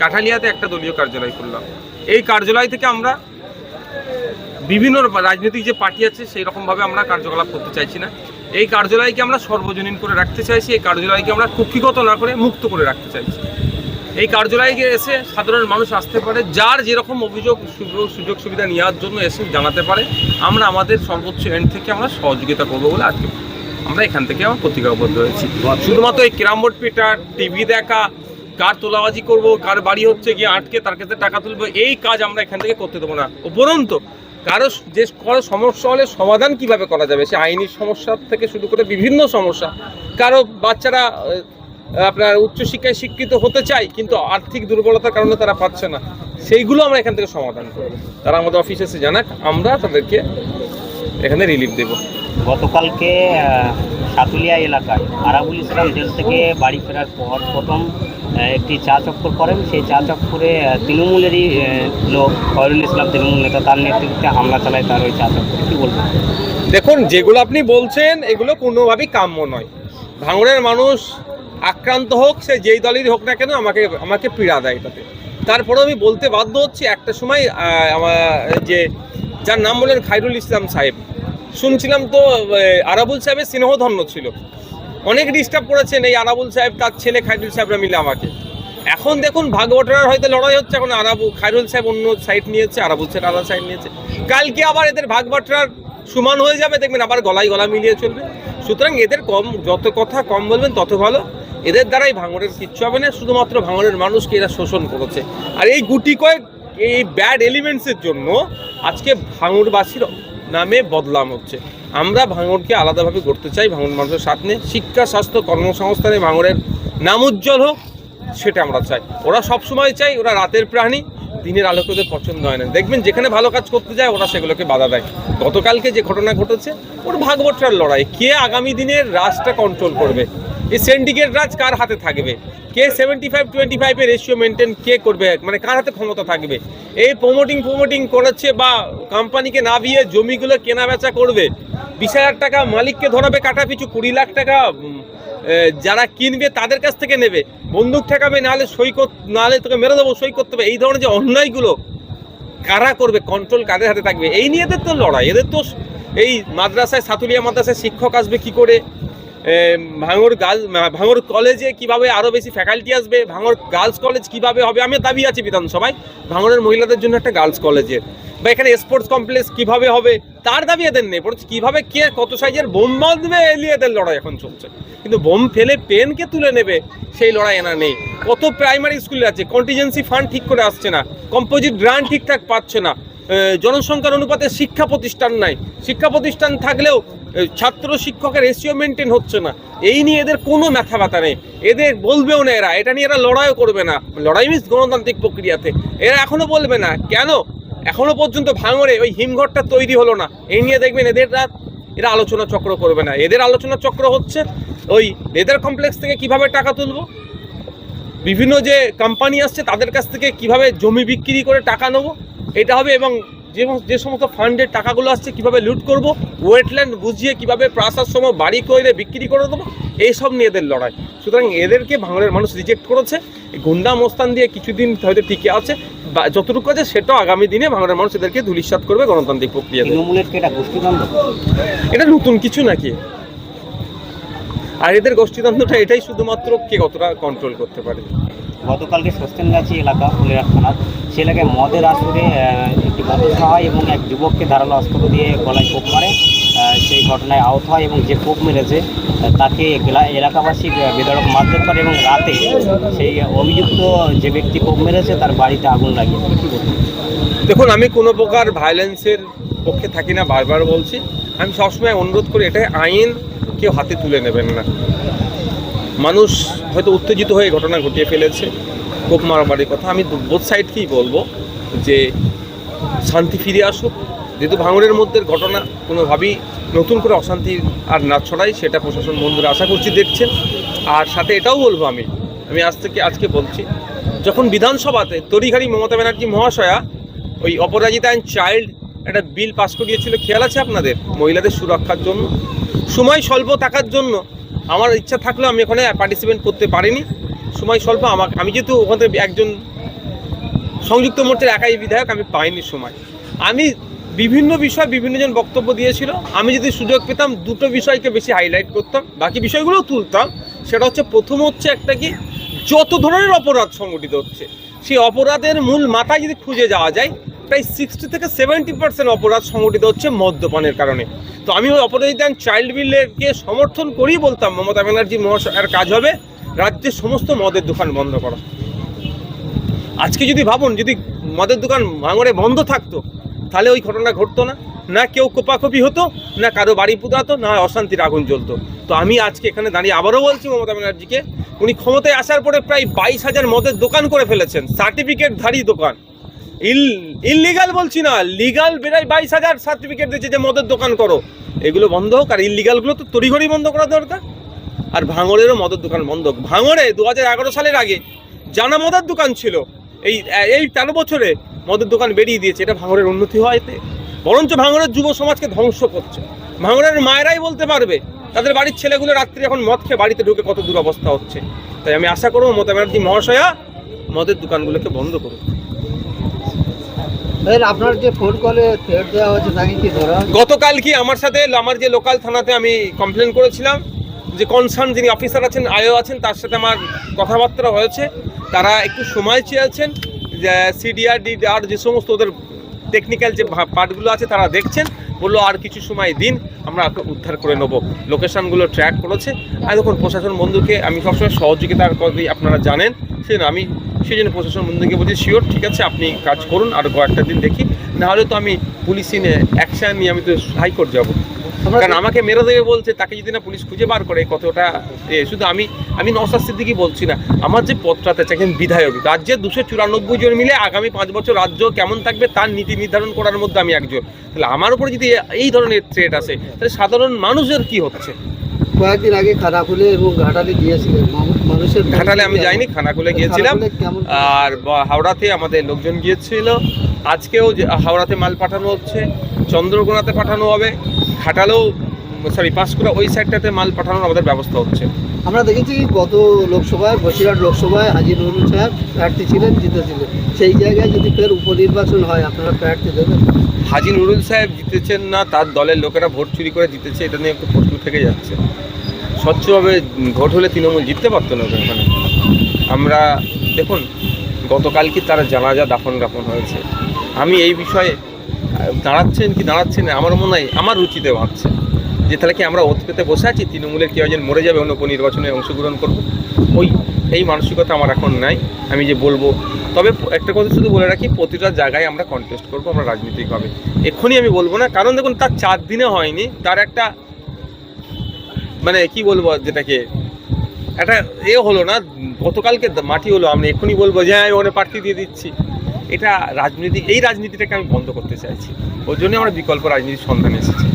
কাঠালিয়াতে একটা দলীয় কার্যালয় খুললাম। এই কার্যালয় থেকে আমরা বিভিন্ন রাজনৈতিক যে পার্টি আছে, সেই রকমভাবে আমরা কার্যকলাপ করতে চাইছি না। এই কার্যালয়কে আমরা সর্বজনীন করে রাখতে চাইছি, এই কার্যালয়কে আমরা কুক্ষিগত না করে মুক্ত করে রাখতে চাইছি। এই কার্যালয়ে গিয়ে এসে সাধারণ মানুষ আসতে পারে, যার যেরকম অভিযোগ সুযোগ- সুবিধা নেওয়ার জন্য এসে জানাতে পারে, আমরা আমাদের সর্বোচ্চ এন্ড থেকে আমরা সহযোগিতা করব বলে আজকে আমরা এখান থেকে আমার প্রতিজ্ঞাবদ্ধ হয়েছি। শুধুমাত্র এই ক্যারাম বোর্ড পেটা টিভি দেখা, কার তোলাবাজি করব, কার বাড়ি হচ্ছে গিয়ে আটকে, তার কাছে টাকা তুলবো, এই কাজ আমরা এখান থেকে করতে দেবো না। উপরন্ত কারও যে কারও সমস্যা হলে সমাধান কীভাবে করা যাবে? সে আইনি সমস্যা থেকে শুরু করে বিভিন্ন সমস্যা। কারও বাচ্চারা আপনার উচ্চশিক্ষায় শিক্ষিত হতে চায় কিন্তু আর্থিক দুর্বলতার কারণে তারা পাচ্ছে না। সেইগুলো আমরা এখান থেকে সমাধান করব। তারা আমাদের অফিসে এসে জানাক আমরা তাদেরকে এখানে রিলিফ দেবো। গতকালকে সাতুলিয়া এলাকায় আরাবুল ইসলাম জেল থেকে বাড়ি ফেরার পর প্রথম একটি চা চক্কর করেন। সেই চা চক্করে তৃণমূলেরই লোক খয়রুল ইসলাম তৃণমূল নেতা তার নেতৃত্বে হামলা চালায় তার ওই চা চক্করে। কী বলবেন? দেখুন যেগুলো আপনি বলছেন এগুলো কোনোভাবেই কাম্য নয়। ভাঙড়ের মানুষ আক্রান্ত হোক, সে যেই দলেরই হোক না কেন আমাকে আমাকে পীড়া দেয় এটাতে। তারপরেও আমি বলতে বাধ্য হচ্ছি, একটা সময় আমার যে, যার নাম বললেন খাইরুল ইসলাম সাহেব, শুনছিলাম তো আরাবুল সাহেবের স্নেহধন্য ছিল। অনেক ডিস্টার্ব করেছেন এই আরাবুল সাহেব, তার ছেলে খাইরুল সাহেবরা মিলে আমাকে। এখন দেখুন ভাগবটরার হয়তো লড়াই হচ্ছে, এখন আরাবু, খাইরুল সাহেব অন্য সাইড নিয়েছে, আরাবুল সাহেব আলাদা সাইড নিয়েছে। কালকে আবার এদের ভাগবটরার সমান হয়ে যাবে, দেখবেন আবার গলায় গলা মিলিয়ে চলবে। সুতরাং এদের কম, যত কথা কম বলবেন, তত ভালো। এদের দ্বারাই ভাঙড়ের কিচ্ছু হবে না, শুধুমাত্র ভাঙড়ের মানুষকে এরা শোষণ করেছে। আর এই গুটি কয়েক, এই ব্যাড এলিমেন্টসের জন্য আজকে ভাঙড়বাসীর নামে বদলাম হচ্ছে। আমরা ভাঙড়কে আলাদাভাবে করতে চাই ভাঙড় মানুষের সাথে নিয়ে। শিক্ষা, স্বাস্থ্য, কর্মসংস্থানে ভাঙড়ের নাম উজ্জ্বল হোক, সেটা আমরা চাই। ওরা সব সময় চাই, ওরা রাতের প্রাণী, দিনের আলোকে ওদের পছন্দ হয় না। দেখবেন, যেখানে ভালো কাজ করতে যায়, ওরা সেগুলোকে বাধা দেয়। গতকালকে যে ঘটনা ঘটেছে, ওর ভাগবটরার লড়াই। কে আগামী দিনের রাজটা কন্ট্রোল করবে? এই সিন্ডিকেট রাজ কার হাতে থাকবে? কে সেভেন্টি ফাইভ টোয়েন্টি ফাইভের রেশিও মেনটেন কে করবে? মানে কার হাতে ক্ষমতা থাকবে? এই প্রমোটিং প্রমোটিং করেছে বা কোম্পানিকে না বিয়ে জমিগুলো কেনা বেচা করবে। বিশ হাজার টাকা মালিককে ধরাবে কাটা পিছু কুড়ি লাখ টাকা যারা কিনবে তাদের কাছ থেকে নেবে। বন্দুক ঠেকাবে, নাহলে সই নাহলে তোকে মেরে দেবো, সই করতে হবে। এই ধরনের যে অন্যায়গুলো কারা করবে? কন্ট্রোল কাদের হাতে থাকবে? এই নিয়ে এদের তো লড়াই। এদের তো এই মাদ্রাসায়, সাতুলিয়া মাদ্রাসায় শিক্ষক আসবে কি করে? ভাঙড় গার্লস, ভাঙড় কলেজে কীভাবে আরও বেশি ফ্যাকাল্টি আসবে? ভাঙর গার্লস কলেজ কীভাবে হবে? আমি দাবি আছি বিধানসভায় ভাঙরের মহিলাদের জন্য একটা গার্লস কলেজের বা এখানে স্পোর্টস কমপ্লেক্স কীভাবে হবে? তার দাবি এদের নেই, বরঞ্চ কীভাবে কে কত সাইজের বোম বাঁধবে? এলিয়ে এদের লড়াই এখন চলছে। কিন্তু বোম ফেলে পেনকে তুলে নেবে? সেই লড়াই এনা নেই। কত প্রাইমারি স্কুলে আছে? কন্টিজেন্সি ফান্ড ঠিক করে আসছে না। কম্পোজিট গ্রান্ট ঠিকঠাক পাচ্ছে না। জনসংখ্যার অনুপাতে শিক্ষা প্রতিষ্ঠান নাই। শিক্ষা প্রতিষ্ঠান থাকলেও ছাত্র শিক্ষকের রেশিও মেনটেন হচ্ছে না। এই নিয়ে এদের কোনো মাথা ব্যথা নেই। এদের বলবেও না এরা। এটা নিয়ে এরা লড়াইও করবে না। লড়াই মিস গণতান্ত্রিক প্রক্রিয়াতে। এরা এখনও বলবে না। কেন? এখনও পর্যন্ত ভাঙড়ে ওই হিমঘরটা তৈরি হলো না। এই নিয়ে দেখবেন এদের রাত এরা আলোচনা চক্র করবে না। এদের আলোচনা চক্র হচ্ছে ওই লেদার কমপ্লেক্স থেকে কীভাবে টাকা তুলবো? বিভিন্ন যে কোম্পানি আসছে তাদের কাছ থেকে কীভাবে জমি বিক্রি করে টাকা নেব? এটা হবে এবং যে যে সমস্ত ফান্ডের টাকাগুলো আসছে কীভাবে লুট করব ওয়েটল্যান্ড বুঝিয়ে কীভাবে প্রাসাদ সময় বাড়ি করে বিক্রি করে দেবো এইসব নিয়ে এদের লড়াই। সুতরাং এদেরকে ভাঙড়ের মানুষ রিজেক্ট করেছে। গুন্ডা মোস্তান দিয়ে কিছুদিন হয়তো টিকে আছে বা যতটুকু আছে সেটাও আগামী দিনে ভাঙড়ের মানুষ এদেরকে ধুলিস্বাত করবে গণতান্ত্রিক প্রক্রিয়া এটা নতুন কিছু নাকি? আর এদের গোষ্ঠীতন্ত্রটা এটাই শুধুমাত্র কে কতটা কন্ট্রোল করতে পারে? গতকালকে সস্তেনগাছি এলাকা ফুলেরা থানা সে এলাকায় মদের আসরে আহ, হয় এবং এক যুবককে ধারালো অস্ত্র দিয়ে গলায় কোপ মারে সেই ঘটনায় আহত হয় এবং যে কোপ মেরেছে তাকে এলা- এলাকাবাসী বেধড়ক মারধর করে এবং রাতে সেই অভিযুক্ত যে ব্যক্তি কোপ মেরেছে তার বাড়িতে আগুন লাগিয়ে? দেখুন আমি কোনো প্রকার ভায়োলেন্সের পক্ষে থাকি না বারবার বলছি। আমি সবসময় অনুরোধ করি এটাই আইন কেউ হাতে তুলে নেবেন না। মানুষ হয়তো উত্তেজিত হয়ে ঘটনা ঘটিয়ে ফেলেছে। কোপ মারামারির কথা আমি বোধ সাইডকেই বলব যে শান্তি ফিরে আসুক। যেহেতু ভাঙড়ের মধ্যে ঘটনা কোনোভাবেই নতুন করে অশান্তি আর না ছড়াই সেটা প্রশাসন বন্ধুরা আশা করছি দেখছেন। আর সাথে এটাও বলব আমি আমি আজ থেকে আজকে বলছি, যখন বিধানসভাতে তড়িঘাড়ি মমতা ব্যানার্জি মহাশয়া ওই অপরাজিতা অ্যান্ড চাইল্ড একটা বিল পাস করিয়েছিল, খেয়াল আছে আপনাদের? মহিলাদের সুরক্ষার জন্য, সময় স্বল্প থাকার জন্য। আমার ইচ্ছা থাকলেও আমি ওখানে পার্টিসিপেট করতে পারিনি। সময় স্বল্প আমাকে, আমি যেহেতু ওখানে একজন সংযুক্ত মোর্চার একাই বিধায়ক আমি পাইনি সময়। আমি বিভিন্ন বিষয় বিভিন্নজন বক্তব্য দিয়েছিল। আমি যদি সুযোগ পেতাম, দুটো বিষয়কে বেশি হাইলাইট করতাম। বাকি বিষয়গুলোও তুলতাম। সেটা হচ্ছে প্রথম হচ্ছে একটা কি, যত ধরনের অপরাধ সংগঠিত হচ্ছে, সেই অপরাধের মূল মাথায় যদি খুঁজে যাওয়া যায়, প্রায় সিক্সটি থেকে সেভেন্টি পার্সেন্ট অপরাধ সংগঠিত হচ্ছে মদ্যপানের কারণে। তো আমি ওই অপরাধী অ্যান্ড চাইল্ড বিলকে সমর্থন করেই বলতাম, মমতা ব্যানার্জি মহাশয়ের কাজ হবে, রাজ্যের সমস্ত মদের দোকান বন্ধ করা। আজকে যদি ভাবুন, যদি মদের দোকান ভাঙড়ে বন্ধ থাকতো, তাহলে ওই ঘটনা ঘটতো না। না কেউ কোপাকপি হতো, না কারও বাড়ি পুতাতো, না অশান্তির আগুন জ্বলতো। তো আমি আজকে এখানে দাঁড়িয়ে আবারও বলছি মমতা ব্যানার্জিকে, উনি ক্ষমতায় আসার পরে প্রায় বাইশ হাজার মদের দোকান করে ফেলেছেন সার্টিফিকেটধারী দোকান। ইল ইললিগাল বলছি না লিগাল বেড়াই বাইশ হাজার সার্টিফিকেট দিচ্ছে যে মদের দোকান করো। এগুলো বন্ধ হোক, আর ইললিগালগুলো তো তড়িঘড়ি বন্ধ করা দরকার। আর ভাঙড়েরও মদের দোকান বন্ধ হোক। ভাঙড়ে দু হাজার এগারো সালের আগে জানা মদের দোকান ছিল এই এই তেরো বছরে মদের দোকান বেরিয়ে দিয়েছে এটা ভাঙড়ের উন্নতি হয়তে বরঞ্চ ভাঙড়ের যুব সমাজকে ধ্বংস করছে। ভাঙড়ের মায়েরাই বলতে পারবে তাদের বাড়ির ছেলেগুলো রাত্রি এখন মদ খেয়ে বাড়িতে ঢুকে কত দুরবস্থা হচ্ছে। তাই আমি আশা করব মমতা ব্যানার্জি মহাশয়া মদের দোকানগুলোকে বন্ধ করুন আপনার যে ফোন কলে থ্রেট দেওয়া হচ্ছে তাকে কি ধরা গতকাল কি আমার সাথে আমার যে লোকাল থানাতে আমি কমপ্লেন করেছিলাম যে কনসার্ন যিনি অফিসার আছেন আয়ও আছেন তার সাথে আমার কথাবার্তা হয়েছে। তারা একটু সময় চেয়েছেন সিডিআর ডিআর যে সমস্ত ওদের টেকনিক্যাল যে পার্টগুলো আছে তারা দেখছেন, বলল আর কিছু সময় দিন, আমরা উদ্ধার করে নেব। লোকেশনগুলো ট্র্যাক করেছে। আর দেখুন, প্রশাসন বন্ধুকে আমি সবসময় সহযোগিতা করি, আপনারা জানেন জন্য আমি সেই জন্য প্রশাসন বন্ধুকে বলছি শিওর ঠিক আছে, আপনি কাজ করুন, আর কয়েকটা দিন দেখি। নাহলে তো আমি পুলিশ পুলিশি অ্যাকশন নিয়ে আমি তো হাইকোর্ট যাব। কারণ আমাকে মেরে দেবে বলছে তাকে যদি না পুলিশ খুঁজে বার করে কতটা শুধু আমি আমি নসার সিদ্দিকি বলছি না আমার যে পদটাতে চাইছেন বিধায়ক রাজ্যে দুশো চুরানব্বই জন মিলে আগামী পাঁচ বছর রাজ্য কেমন থাকবে তার নীতি নির্ধারণ করার মধ্যে আমি একজন। তাহলে আমার উপরে যদি এই ধরনের থ্রেট আসে তাহলে সাধারণ মানুষের কি হচ্ছে? কয়েকদিন আগে খারাপুলে এবং ঘাটালে গিয়েছিলেন মানুষের ঘাটালে আমি যাইনি খানাকুলে গিয়েছিলাম। আর হাওড়াতে আমাদের লোকজন গিয়েছিল। আজকেও হাওড়াতে মাল পাঠানো হচ্ছে চন্দ্রকোনাতে পাঠানো হবে। ঘাটালেও সরি পাঁশকুড়া ওই সাইডটাতে মাল পাঠানোর আমাদের ব্যবস্থা হচ্ছে। আমরা দেখেছি গত লোকসভায় বসিরহাট লোকসভায় হাজি নুরুল সাহেব প্রার্থী ছিলেন জিতেছিলেন। সেই জায়গায় যদি ফের উপনির্বাচন হয় আপনারা প্রার্থী দেবেন? হাজি নুরুল সাহেব জিতেছেন না তার দলের লোকেরা ভোট চুরি করে জিতেছে এটা নিয়ে একটু প্রশ্ন থেকে যাচ্ছে। স্বচ্ছভাবে ভোট হলে তৃণমূল জিততে পারতো না ওখানে আমরা দেখুন গতকাল কি তারা জানাজা দাফন দাফন হয়েছে? আমি এই বিষয়ে দাঁড়াচ্ছেন কি দাঁড়াচ্ছেন আমার মনে হয়, আমার রুচিতে ভাবছে। যে তাহলে কি আমরা ওত পেতে বসে আছি? তৃণমূলের কেউ একজন মরে যাবে অন্য উপনির্বাচনে অংশগ্রহণ করব? ওই, এই মানসিকতা আমার এখন নাই, আমি যে বলব। তবে একটা কথা শুধু বলে রাখি, প্রতিটা জায়গায় আমরা কন্টেস্ট করব, আমরা রাজনীতিকভাবে। এক্ষুনি আমি বলব না, কারণ দেখুন, তার চার দিনে হয়নি, তার একটা মানে কি বলব, যেটাকে একটা এ হলো না, গতকালকে মাটি হলো, আমি এক্ষুনি বলব যে হ্যাঁ ওখানে প্রার্থী দিয়ে দিচ্ছি। এটা রাজনীতি, এই রাজনীতিটাকে আমি বন্ধ করতে চাইছি। ওই জন্য আমরা বিকল্প রাজনীতির সন্ধানে এসেছি।